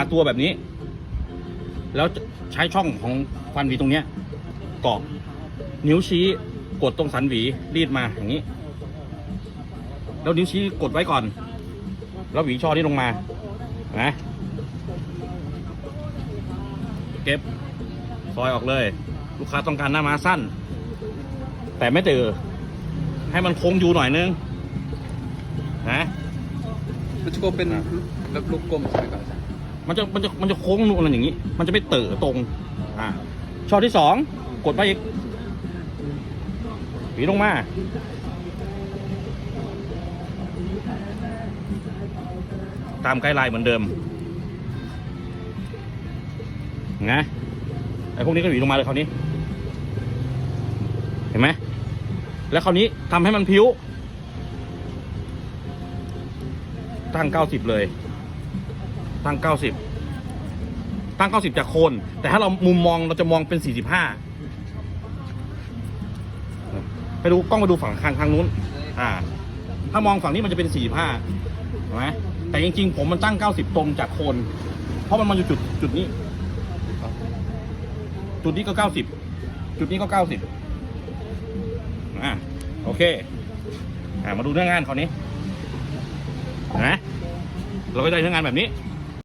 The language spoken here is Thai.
มาตัวแบบนี้ แล้วใช้ช่องของฟันหวีตรงเนี้ยเกาะนิ้วชี้กดตรงสันหวีรีดมาอย่างนี้ แล้วนิ้วชี้กดไว้ก่อน แล้วหวีช่อนี่ลงมานะเก็บซอยออกเลย ลูกค้าต้องการหน้าม้าสั้น แต่ไม่ตื่อให้มันโค้งอยู่หน่อยนึงนะมันจะก็เป็นแบบลูกกลมใช่ไหมครับ มันจะมันจะมันจะโค้งนู่นอย่างนี้ มันจะไม่เต๋อตรง อ่าช่อที่สองกดไปอีกหวีลงมา ตามไกด์ไลน์เหมือนเดิมนะไอ้พวกนี้ก็หวีลงมาเลยคราวนี้ เห็นไหมแล้วคราวนี้ทำให้มันพิ้วตั้งเก้าสิบเลย ตั้งเก้าสิบตั้ง 90 จากโคน แต่ถ้าเรามุมมองเราจะมองเป็น 45 ไปดูกล้องมาดูฝั่งข้างทางนู้น อ่า ถ้ามองฝั่งนี้มันจะเป็น 45เห็นไหมแต่จริงๆ ผมมันตั้ง 90 ตรงจากโคน เพราะมันมาอยู่จุดจุดนี้ จุดนี้ก็ 90 จุดนี้ก็ 90 อ่าโอเคอ่ามาดูเนื้องานคราวนี้เห็นไหมเราก็ได้เนื้องานแบบนี้